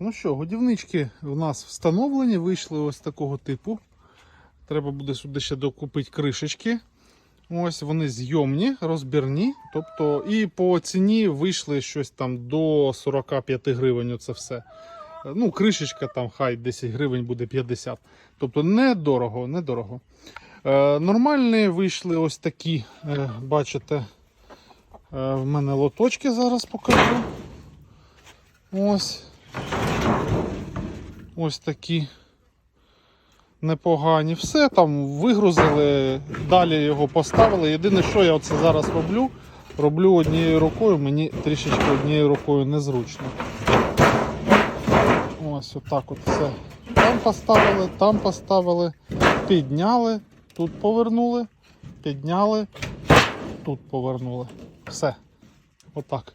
Ну що, годівнички в нас встановлені, вийшли ось такого типу. Треба буде сюди ще докупити кришечки. Ось вони зйомні, розбірні. Тобто, і по ціні вийшли щось там до 45 гривень. Оце все. Ну, кришечка там хай 10 гривень буде 50. Тобто недорого, недорого. Е, нормальні вийшли ось такі, е, бачите, е, в мене лоточки зараз покажу. Ось. Ось такі непогані. Все там вигрузили, далі його поставили. Єдине, що я оце зараз роблю, роблю однією рукою, мені трішечки однією рукою незручно. Ось отак от все. Там поставили, там поставили, підняли, тут повернули, підняли, тут повернули. Все. Отак.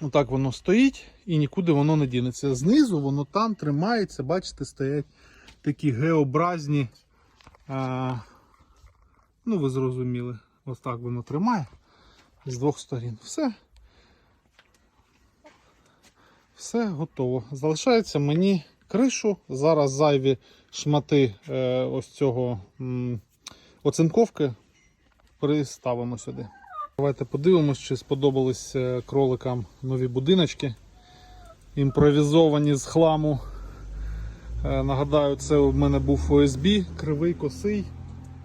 Отак воно стоїть і нікуди воно не дінеться. Знизу воно там тримається, бачите, стоять такі геобразні. А, ну, ви зрозуміли, ось так воно тримає з двох сторін. Все. Все готово. Залишається мені кришу. Зараз зайві шмати е, ось цього м, оцинковки приставимо сюди. Давайте подивимось, чи сподобались е, кроликам нові будиночки. Імпровізовані з хламу. Е, Нагадаю, це у мене був ОСБ, кривий, косий,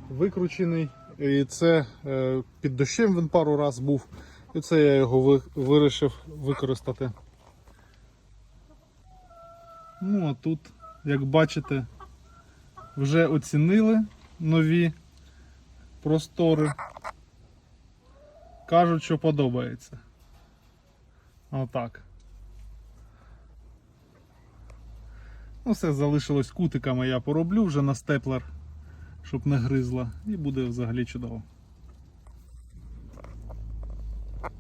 викручений. І це е, під дощем він пару раз був. І це я його вирішив використати. Ну, а тут, як бачите, вже оцінили нові простори. Кажуть, що подобається. Отак. Ну, все залишилось кутиками, я пороблю вже на степлер, щоб не гризла, і буде взагалі чудово.